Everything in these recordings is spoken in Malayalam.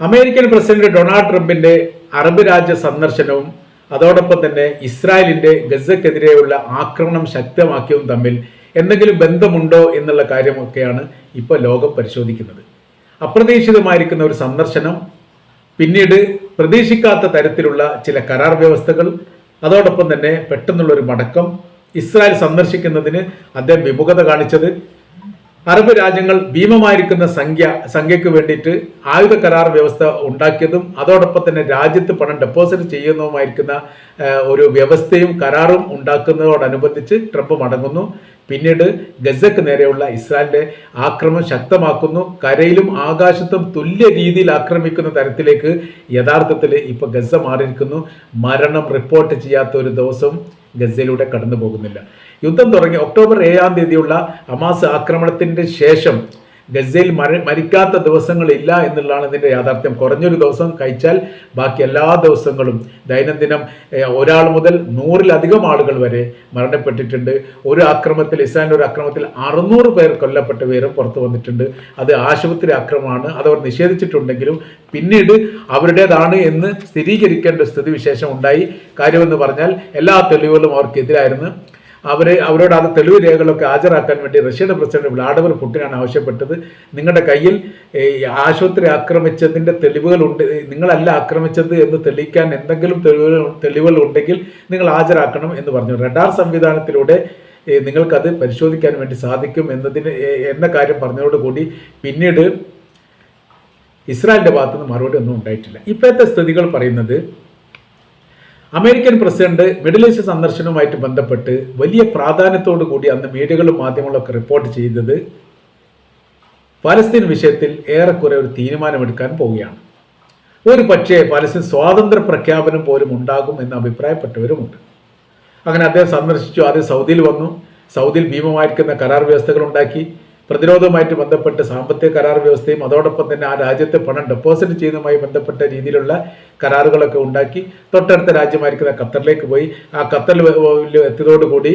അമേരിക്കൻ പ്രസിഡന്റ് ഡൊണാൾഡ് ട്രംപിന്റെ അറബ് രാജ്യ സന്ദർശനവും അതോടൊപ്പം തന്നെ ഇസ്രായേലിന്റെ ഗസക്കെതിരെയുള്ള ആക്രമണം ശക്തമാക്കിയതും തമ്മിൽ എന്തെങ്കിലും ബന്ധമുണ്ടോ എന്നുള്ള കാര്യമൊക്കെയാണ് ഇപ്പോൾ ലോകം പരിശോധിക്കുന്നത്. അപ്രതീക്ഷിതമായിരിക്കുന്ന ഒരു സന്ദർശനം പിന്നീട് പ്രതീക്ഷിക്കാത്ത തരത്തിലുള്ള ചില കരാർ വ്യവസ്ഥകൾ അതോടൊപ്പം തന്നെ പെട്ടെന്നുള്ള ഒരു മടക്കം ഇസ്രായേൽ സന്ദർശിക്കുന്നതിന് അദ്ദേഹം വിമുഖത കാണിച്ചത് അറബ് രാജ്യങ്ങൾ ഭീമമായിരിക്കുന്ന സംഖ്യ സംഖ്യയ്ക്ക് വേണ്ടിയിട്ട് ആയുധ കരാർ വ്യവസ്ഥ ഉണ്ടാക്കിയതും അതോടൊപ്പം തന്നെ രാജ്യത്ത് പണം ഡെപ്പോസിറ്റ് ചെയ്യുന്നതുമായിരിക്കുന്ന ഒരു വ്യവസ്ഥയും കരാറും ഉണ്ടാക്കുന്നതോടനുബന്ധിച്ച് ട്രംപ് മടങ്ങുന്നു. പിന്നീട് ഗസക്ക് നേരെയുള്ള ഇസ്രായേലിന്റെ ആക്രമം ശക്തമാക്കുന്നു. കരയിലും ആകാശത്തും തുല്യ രീതിയിൽ ആക്രമിക്കുന്ന തരത്തിലേക്ക് യഥാർത്ഥത്തിൽ ഇപ്പൊ ഗസ മാറിയിരിക്കുന്നു. മരണം റിപ്പോർട്ട് ചെയ്യാത്ത ഒരു ദിവസം ഗസയിലൂടെ കടന്നു പോകുന്നില്ല യുദ്ധം തുടങ്ങി ഒക്ടോബർ ഏഴാം തീയതിയുള്ള ഹമാസ് ആക്രമണത്തിന്റെ ശേഷം ഗസയിൽ മര മരിക്കാത്ത ദിവസങ്ങളില്ല എന്നുള്ളതാണ് ഇതിന്റെ യാഥാർത്ഥ്യം. കുറഞ്ഞൊരു ദിവസം കഴിച്ചാൽ ബാക്കി എല്ലാ ദിവസങ്ങളും ദൈനംദിനം ഒരാൾ മുതൽ നൂറിലധികം ആളുകൾ വരെ മരണപ്പെട്ടിട്ടുണ്ട്. ഒരു ആക്രമത്തിൽ ഇസ്രായേലിന്റെ ഒരു ആക്രമത്തിൽ അറുന്നൂറ് പേർ കൊല്ലപ്പെട്ട പേരും പുറത്തു വന്നിട്ടുണ്ട്. അത് ആശുപത്രി ആക്രമമാണ് അതവർ നിഷേധിച്ചിട്ടുണ്ടെങ്കിലും പിന്നീട് അവരുടേതാണ് എന്ന് സ്ഥിരീകരിക്കേണ്ട സ്ഥിതിവിശേഷം ഉണ്ടായി. കാര്യമെന്ന് പറഞ്ഞാൽ എല്ലാ തെളിവുകളും അവർക്കെതിരായിരുന്നു. അവരെ അവരോട് അത് തെളിവ് രേഖകളൊക്കെ ഹാജരാക്കാൻ വേണ്ടി റഷ്യയുടെ പ്രസിഡന്റ് വ്ളാഡിമിർ പുടിനാണ് ആവശ്യപ്പെട്ടത്. നിങ്ങളുടെ കയ്യിൽ ആശുപത്രി ആക്രമിച്ചതിന്റെ തെളിവുകളുണ്ട്. നിങ്ങളല്ല ആക്രമിച്ചത് എന്ന് തെളിയിക്കാൻ എന്തെങ്കിലും തെളിവുകൾ തെളിവുകൾ ഉണ്ടെങ്കിൽ നിങ്ങൾ ഹാജരാക്കണം എന്ന് പറഞ്ഞു. റഡാർ സംവിധാനത്തിലൂടെ നിങ്ങൾക്കത് പരിശോധിക്കാൻ വേണ്ടി സാധിക്കും എന്നതിന് എന്ന കാര്യം പറഞ്ഞതോടുകൂടി പിന്നീട് ഇസ്രായേലിന്റെ ഭാഗത്തുനിന്ന് മറുപടി ഒന്നും ഉണ്ടായിട്ടില്ല. ഇപ്പോഴത്തെ സ്ഥിതികൾ പറയുന്നത് അമേരിക്കൻ പ്രസിഡന്റ് മിഡിൽ ഈസ്റ്റ് സന്ദർശനവുമായിട്ട് ബന്ധപ്പെട്ട് വലിയ പ്രാധാന്യത്തോടു കൂടി അന്ന് മീഡിയകളും മാധ്യമങ്ങളൊക്കെ റിപ്പോർട്ട് ചെയ്തത് പലസ്തീൻ വിഷയത്തിൽ ഏറെക്കുറെ ഒരു തീരുമാനമെടുക്കാൻ പോവുകയാണ്. ഒരു പക്ഷേ പലസ്തീൻ സ്വാതന്ത്ര്യ പ്രഖ്യാപനം പോലും ഉണ്ടാകും എന്ന് അഭിപ്രായപ്പെട്ടവരുമുണ്ട്. അങ്ങനെ അദ്ദേഹം സന്ദർശിച്ചു ആദ്യം സൗദിയിൽ വന്നു സൗദിയിൽ ഭീമമായിരിക്കുന്ന കരാർ വ്യവസ്ഥകൾ ഉണ്ടാക്കി പ്രതിരോധവുമായിട്ട് ബന്ധപ്പെട്ട് സാമ്പത്തിക കരാർ വ്യവസ്ഥയും അതോടൊപ്പം തന്നെ ആ രാജ്യത്തെ പണം ഡെപ്പോസിറ്റ് ചെയ്യുന്നതുമായി ബന്ധപ്പെട്ട രീതിയിലുള്ള കരാറുകളൊക്കെ ഉണ്ടാക്കി തൊട്ടടുത്ത രാജ്യമായിരിക്കുന്ന ഖത്തറിലേക്ക് പോയി. ആ ഖത്തറിൽ എത്തിയതോടുകൂടി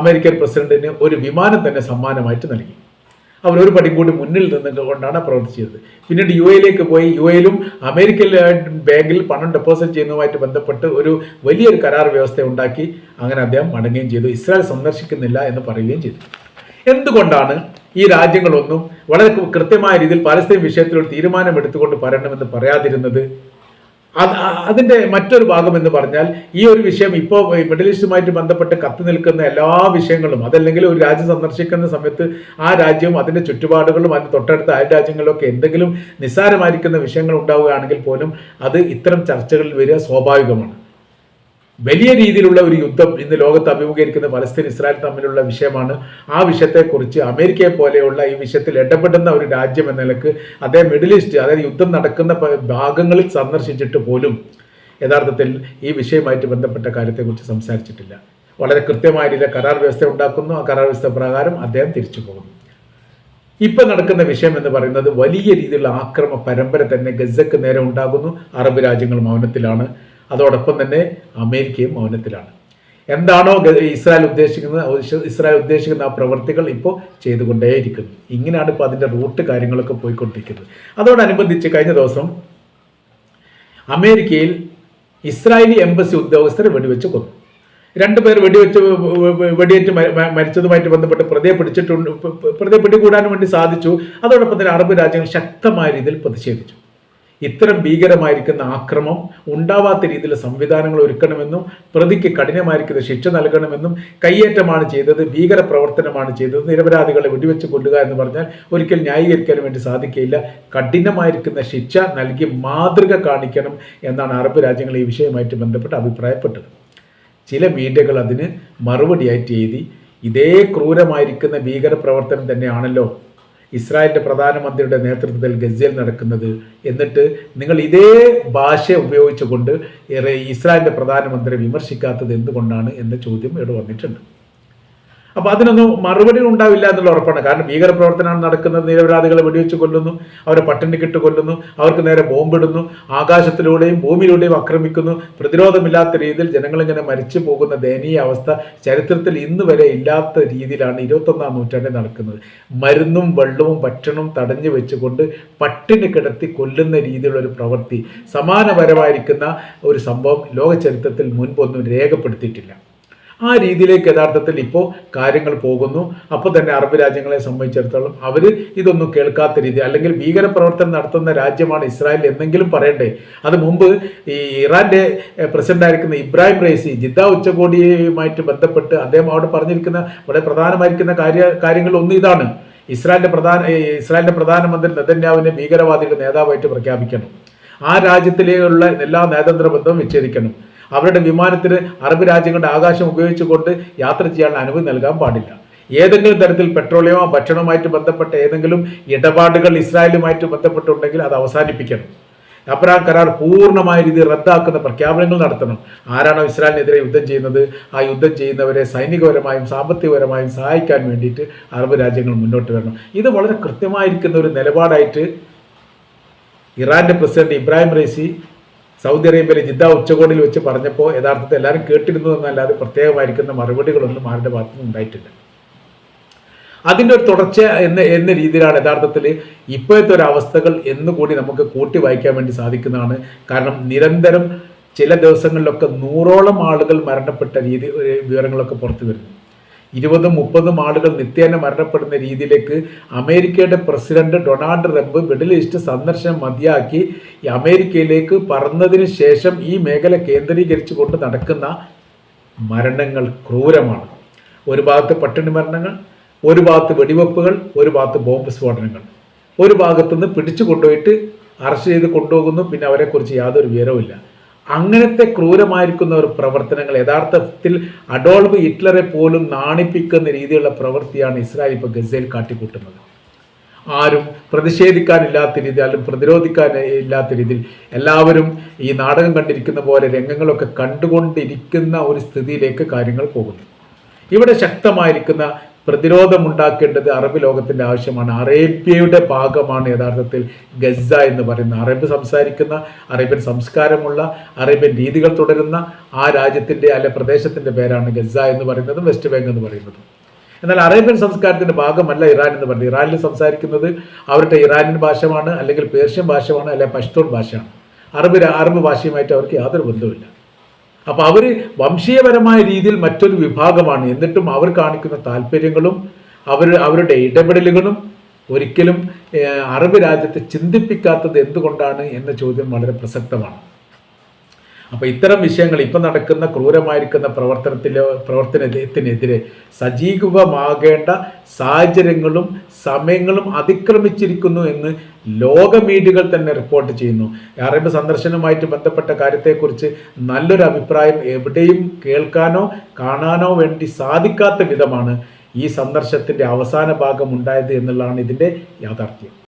അമേരിക്കൻ പ്രസിഡന്റിന് ഒരു വിമാനം തന്നെ സമ്മാനമായിട്ട് നൽകി. അവർ ഒരു പടി കൂടി മുന്നിൽ നിന്നുകൊണ്ടാണ് പ്രവർത്തിച്ചത്. പിന്നീട് യു എയിലേക്ക് പോയി. യു എയിലും അമേരിക്കൻ ബാങ്കിൽ പണം ഡെപ്പോസിറ്റ് ചെയ്യുന്നതുമായിട്ട് ബന്ധപ്പെട്ട് ഒരു വലിയൊരു കരാർ വ്യവസ്ഥ ഉണ്ടാക്കി. അങ്ങനെ അദ്ദേഹം മടങ്ങുകയും ചെയ്തു. ഇസ്രായേൽ സന്ദർശിക്കുന്നില്ല എന്ന് പറയുകയും ചെയ്തു. എന്തുകൊണ്ടാണ് ഈ രാജ്യങ്ങളൊന്നും വളരെ കൃത്യമായ രീതിയിൽ പാലസ്തീൻ വിഷയത്തിൽ ഒരു തീരുമാനം എടുത്തുകൊണ്ട് പറയണമെന്ന് പറയാതിരുന്നത്. അത് അതിന്റെ മറ്റൊരു ഭാഗം എന്ന് പറഞ്ഞാൽ ഈ ഒരു വിഷയം ഇപ്പോൾ മിഡിൽ ഈസ്റ്റുമായിട്ട് ബന്ധപ്പെട്ട് കത്തി നിൽക്കുന്ന എല്ലാ വിഷയങ്ങളും അതല്ലെങ്കിൽ ഒരു രാജ്യം സന്ദർശിക്കുന്ന സമയത്ത് ആ രാജ്യവും അതിന്റെ ചുറ്റുപാടുകളും അതിന് തൊട്ടടുത്ത അയൽ രാജ്യങ്ങളിലൊക്കെ എന്തെങ്കിലും നിസ്സാരമായിരിക്കുന്ന വിഷയങ്ങൾ ഉണ്ടാവുകയാണെങ്കിൽ പോലും അത് ഇത്തരം ചർച്ചകളിൽ വരിക സ്വാഭാവികമാണ്. വലിയ രീതിയിലുള്ള ഒരു യുദ്ധം ഇന്ന് ലോകത്ത് അഭിമുഖീകരിക്കുന്ന പലസ്തീൻ ഇസ്രായേൽ തമ്മിലുള്ള വിഷയമാണ്. ആ വിഷയത്തെക്കുറിച്ച് അമേരിക്കയെ പോലെയുള്ള ഈ വിഷയത്തിൽ ഇടപെടുന്ന ഒരു രാജ്യം എന്ന നിലയ്ക്ക് അദ്ദേഹം മിഡിൽ ഈസ്റ്റ് അതായത് യുദ്ധം നടക്കുന്ന ഭാഗങ്ങളിൽ സന്ദർശിച്ചിട്ട് പോലും യഥാർത്ഥത്തിൽ ഈ വിഷയവുമായിട്ട് ബന്ധപ്പെട്ട കാര്യത്തെക്കുറിച്ച് സംസാരിച്ചിട്ടില്ല. വളരെ കൃത്യമായ രീതിയിൽ കരാർ വ്യവസ്ഥ ഉണ്ടാക്കുന്നു. ആ കരാർ വ്യവസ്ഥ പ്രകാരം അദ്ദേഹം തിരിച്ചു പോകുന്നു. ഇപ്പൊ നടക്കുന്ന വിഷയം എന്ന് പറയുന്നത് വലിയ രീതിയിലുള്ള ആക്രമ പരമ്പര തന്നെ ഗസക്ക് നേരെ ഉണ്ടാകുന്നു. അറബ് രാജ്യങ്ങൾ മൗനത്തിലാണ്. അതോടൊപ്പം തന്നെ അമേരിക്കയും മൗനത്തിലാണ്. എന്താണോ ഇസ്രായേൽ ഉദ്ദേശിക്കുന്നത് ഇസ്രായേൽ ഉദ്ദേശിക്കുന്ന ആ പ്രവൃത്തികൾ ഇപ്പോൾ ചെയ്തുകൊണ്ടേയിരിക്കുന്നു. ഇങ്ങനെയാണ് ഇപ്പോൾ അതിന്റെ റൂട്ട് കാര്യങ്ങളൊക്കെ പോയിക്കൊണ്ടിരിക്കുന്നത്. അതോടനുബന്ധിച്ച് കഴിഞ്ഞ ദിവസം അമേരിക്കയിൽ ഇസ്രായേലി എംബസി ഉദ്യോഗസ്ഥരെ വെടിവെച്ച് കൊന്നു. രണ്ടുപേർ വെടിവെച്ച് വെടിയേറ്റ് മരിച്ചതുമായിട്ട് ബന്ധപ്പെട്ട് പ്രതിയെ പിടിച്ചിട്ടുണ്ട് പ്രതിയെ പിടികൂടാൻ വേണ്ടി സാധിച്ചു. അതോടൊപ്പം തന്നെ അറബ് രാജ്യങ്ങൾ ശക്തമായ രീതിയിൽ പ്രതിഷേധിച്ചു. ഇത്തരം ഭീകരമായിരിക്കുന്ന ആക്രമം ഉണ്ടാവാത്ത രീതിയിൽ സംവിധാനങ്ങൾ ഒരുക്കണമെന്നും പ്രതിക്ക് കഠിനമായിരിക്കുന്ന ശിക്ഷ നൽകണമെന്നും കയ്യേറ്റമാണ് ചെയ്തത് ഭീകര പ്രവർത്തനമാണ് ചെയ്തത് നിരപരാധികളെ വെടിവെച്ച് കൊല്ലുക എന്ന് പറഞ്ഞാൽ ഒരിക്കൽ ന്യായീകരിക്കാൻ വേണ്ടി സാധിക്കില്ല കഠിനമായിരിക്കുന്ന ശിക്ഷ നൽകി മാതൃക കാണിക്കണം എന്നാണ് അറബ് രാജ്യങ്ങൾ ഈ വിഷയവുമായിട്ട് ബന്ധപ്പെട്ട് അഭിപ്രായപ്പെട്ടത്. ചില മീഡിയകൾ അതിന് മറുപടിയായിട്ട് എഴുതി ഇതേ ക്രൂരമായിരിക്കുന്ന ഭീകര പ്രവർത്തനം തന്നെയാണല്ലോ ഇസ്രായേലിന്റെ പ്രധാനമന്ത്രിയുടെ നേതൃത്വത്തിൽ ഗസയിൽ നടക്കുന്നത് എന്നിട്ട് നിങ്ങൾ ഇതേ ഭാഷ ഉപയോഗിച്ചുകൊണ്ട് ഏറെ ഇസ്രായേലിന്റെ പ്രധാനമന്ത്രി വിമർശിക്കാത്തത് എന്തുകൊണ്ടാണ് എന്ന ചോദ്യം ഇവിടെ വന്നിട്ടുണ്ട്. അപ്പോൾ അതിനൊന്നും മറുപടി ഉണ്ടാവില്ല എന്നുള്ള ഉറപ്പാണ്. കാരണം ഭീകര പ്രവർത്തനമാണ് നടക്കുന്നത്. നിരപരാധികളെ വെടിവെച്ച് കൊല്ലുന്നു. അവരെ പട്ടിണിക്കിട്ട് കൊല്ലുന്നു. അവർക്ക് നേരെ ബോംബിടുന്നു. ആകാശത്തിലൂടെയും ഭൂമിയിലൂടെയും ആക്രമിക്കുന്നു. പ്രതിരോധമില്ലാത്ത രീതിയിൽ ജനങ്ങളിങ്ങനെ മരിച്ചു പോകുന്ന ദയനീയ അവസ്ഥ ചരിത്രത്തിൽ ഇന്ന് വരെ ഇല്ലാത്ത രീതിയിലാണ് ഇരുപത്തൊന്നാം നൂറ്റാണ്ടിൽ നടക്കുന്നത്. മരുന്നും വെള്ളവും ഭക്ഷണവും തടഞ്ഞു വെച്ചുകൊണ്ട് പട്ടിണി കിടത്തി കൊല്ലുന്ന രീതിയിലുള്ള ഒരു പ്രവൃത്തി സമാനപരമായിരിക്കുന്ന ഒരു സംഭവം ലോക ചരിത്രത്തിൽ മുൻപൊന്നും രേഖപ്പെടുത്തിയിട്ടില്ല. ആ രീതിയിലേക്ക് യഥാർത്ഥത്തിൽ ഇപ്പോൾ കാര്യങ്ങൾ പോകുന്നു. അപ്പോൾ തന്നെ അറബ് രാജ്യങ്ങളെ സംബന്ധിച്ചിടത്തോളം അവർ ഇതൊന്നും കേൾക്കാത്ത രീതി അല്ലെങ്കിൽ ഭീകരപ്രവർത്തനം നടത്തുന്ന രാജ്യമാണ് ഇസ്രായേൽ എന്നെങ്കിലും പറയണ്ടേ? അത് മുമ്പ് ഈ ഇറാന്റെ പ്രസിഡന്റായിരിക്കുന്ന ഇബ്രാഹിം റൈസി ജിദ്ദ ഉച്ചകോടിയുമായിട്ട് ബന്ധപ്പെട്ട് അദ്ദേഹം അവിടെ പറഞ്ഞിരിക്കുന്ന വളരെ പ്രധാനമായിരിക്കുന്ന കാര്യ കാര്യങ്ങൾ ഒന്ന് ഇതാണ്. ഇസ്രായേലിന്റെ പ്രധാന ഇസ്രായേലിന്റെ പ്രധാനമന്ത്രി നെതന്യാവിനെ ഭീകരവാദിയുടെ നേതാവായിട്ട് പ്രഖ്യാപിക്കണം. ആ രാജ്യത്തിലേക്കുള്ള എല്ലാ നയതന്ത്ര ബന്ധവും വിച്ഛേദിക്കണം. അവരുടെ വിമാനത്തിന് അറബ് രാജ്യങ്ങളുടെ ആകാശം ഉപയോഗിച്ചുകൊണ്ട് യാത്ര ചെയ്യാൻ അനുമതി നൽകാൻ പാടില്ല. ഏതെങ്കിലും തരത്തിൽ പെട്രോളിയമോ ഭക്ഷണവുമായിട്ട് ബന്ധപ്പെട്ട ഏതെങ്കിലും ഇടപാടുകൾ ഇസ്രായേലുമായിട്ട് ബന്ധപ്പെട്ടുണ്ടെങ്കിൽ അത് അവസാനിപ്പിക്കണം. അബ്രഹാം കരാർ പൂർണമായ രീതിയിൽ റദ്ദാക്കുന്ന പ്രഖ്യാപനങ്ങൾ നടത്തണം. ആരാണോ ഇസ്രായേലിനെതിരെ യുദ്ധം ചെയ്യുന്നത്? ആ യുദ്ധം ചെയ്യുന്നവരെ സൈനികപരമായും സാമ്പത്തികപരമായും സഹായിക്കാൻ വേണ്ടിയിട്ട് അറബ് രാജ്യങ്ങൾ മുന്നോട്ട് വരണം. ഇത് വളരെ കൃത്യമായിരിക്കുന്ന ഒരു നിലപാടായിട്ട് ഇറാന്റെ പ്രസിഡന്റ് ഇബ്രാഹിം റൈസി സൗദി അറേബ്യയിലെ ജിദ്ദ ഉച്ചകോടിയിൽ വെച്ച് പറഞ്ഞപ്പോൾ യഥാർത്ഥത്തിൽ എല്ലാവരും കേട്ടിരുന്നു എന്നല്ലാതെ പ്രത്യേകമായിരിക്കുന്ന മറുപടികളൊന്നും ആരുടെ ഭാഗത്തുനിന്ന് ഉണ്ടായിട്ടില്ല. അതിന്റെ ഒരു തുടർച്ച എന്ന എന്ന രീതിയിലാണ് യഥാർത്ഥത്തിൽ ഇപ്പോഴത്തെ ഒരു അവസ്ഥകൾ എന്നുകൂടി നമുക്ക് കൂട്ടി വായിക്കാൻ വേണ്ടി സാധിക്കുന്നതാണ്. കാരണം നിരന്തരം ചില ദിവസങ്ങളിലൊക്കെ നൂറോളം ആളുകൾ മരണപ്പെട്ട രീതി വിവരങ്ങളൊക്കെ പുറത്തു വരുന്നു. ഇരുപതും മുപ്പതും ആളുകൾ നിത്യേന മരണപ്പെടുന്ന രീതിയിലേക്ക് അമേരിക്കയുടെ president Donald Trump middle east സന്ദർശനം മതിയാക്കി അമേരിക്കയിലേക്ക് പറന്നതിന് ശേഷം ഈ മേഖല കേന്ദ്രീകരിച്ചുകൊണ്ട് നടക്കുന്ന മരണങ്ങൾ ക്രൂരമാണ്. ഒരു ഭാഗത്ത് പട്ടിണി മരണങ്ങൾ ഒരു ഭാഗത്ത് വെടിവെപ്പുകൾ ഒരു ഭാഗത്ത് ബോംബ് സ്ഫോടനങ്ങൾ. ഒരു ഭാഗത്തുനിന്ന് പിടിച്ചു കൊണ്ടുപോയിട്ട് അറസ്റ്റ് ചെയ്ത് കൊണ്ടുപോകുന്നു. പിന്നെ അവരെക്കുറിച്ച് യാതൊരു വിവരവുമില്ല. അങ്ങനത്തെ ക്രൂരമായിരിക്കുന്ന ഒരു പ്രവർത്തനങ്ങൾ യഥാർത്ഥത്തിൽ അഡോൾഫ് ഹിറ്റ്ലറെ പോലും നാണിപ്പിക്കുന്ന രീതിയിലുള്ള പ്രവൃത്തിയാണ് ഇസ്രായേൽ ഇപ്പോൾ ഗസയിൽ കാട്ടിക്കൂട്ടുന്നത്. ആരും പ്രതിഷേധിക്കാനില്ലാത്ത രീതി അല്ലെങ്കിൽ പ്രതിരോധിക്കാൻ ഇല്ലാത്ത രീതിയിൽ എല്ലാവരും ഈ നാടകം കണ്ടിരിക്കുന്ന പോലെ രംഗങ്ങളൊക്കെ കണ്ടുകൊണ്ടിരിക്കുന്ന ഒരു സ്ഥിതിയിലേക്ക് കാര്യങ്ങൾ പോകുന്നു. ഇവിടെ ശക്തമായിരിക്കുന്ന പ്രതിരോധമുണ്ടാക്കേണ്ടത് അറബ് ലോകത്തിന്റെ ആവശ്യമാണ്. അറേബ്യയുടെ ഭാഗമാണ് യഥാർത്ഥത്തിൽ ഗസ എന്ന് പറയുന്ന അറബ് സംസാരിക്കുന്ന അറേബ്യൻ സംസ്കാരമുള്ള അറേബ്യൻ രീതികൾ തുടരുന്ന ആ രാജ്യത്തിന്റെ അല്ലെ പ്രദേശത്തിന്റെ പേരാണ് ഗസ എന്ന് പറയുന്നതും വെസ്റ്റ് ബാങ്ക് എന്ന് പറയുന്നത്. എന്നാൽ അറേബ്യൻ സംസ്കാരത്തിന്റെ ഭാഗമല്ല ഇറാൻ എന്ന് പറയുന്നത്. ഇറാനിൽ സംസാരിക്കുന്നത് അവരുടെ ഇറാനിയൻ ഭാഷമാണ് അല്ലെങ്കിൽ പേർഷ്യൻ ഭാഷമാണ് അല്ലെങ്കിൽ പഷ്തൂൺ ഭാഷയാണ്. അറബ് അറബ് ഭാഷയുമായിട്ട് അവർക്ക് യാതൊരു ബന്ധവുമില്ല. അപ്പോൾ അവർ വംശീയപരമായ രീതിയിൽ മറ്റൊരു വിഭാഗമാണ്. എന്നിട്ടും അവർ കാണിക്കുന്ന താല്പര്യങ്ങളും അവർ അവരുടെ ഇടപെടലുകളും ഒരിക്കലും അറബ് രാജ്യത്തെ ചിന്തിപ്പിക്കാത്തത് എന്തുകൊണ്ടാണ് എന്ന ചോദ്യം വളരെ പ്രസക്തമാണ്. അപ്പോൾ ഇത്തരം വിഷയങ്ങൾ ഇപ്പം നടക്കുന്ന ക്രൂരമായിരിക്കുന്ന പ്രവർത്തനത്തിലെ പ്രവർത്തനത്തിനെതിരെ സജീവമാകേണ്ട സാഹചര്യങ്ങളും സമയങ്ങളും അതിക്രമിച്ചിരിക്കുന്നു എന്ന് ലോക മീഡിയകൾ തന്നെ റിപ്പോർട്ട് ചെയ്യുന്നു. അറബ് സന്ദർശനവുമായിട്ട് ബന്ധപ്പെട്ട കാര്യത്തെക്കുറിച്ച് നല്ലൊരു അഭിപ്രായം എവിടെയും കേൾക്കാനോ കാണാനോ വേണ്ടി സാധിക്കാത്ത വിധമാണ് ഈ സന്ദർശനത്തിന്റെ അവസാന ഭാഗം ഉണ്ടായത് എന്നുള്ളതാണ് ഇതിന്റെ യാഥാർത്ഥ്യം.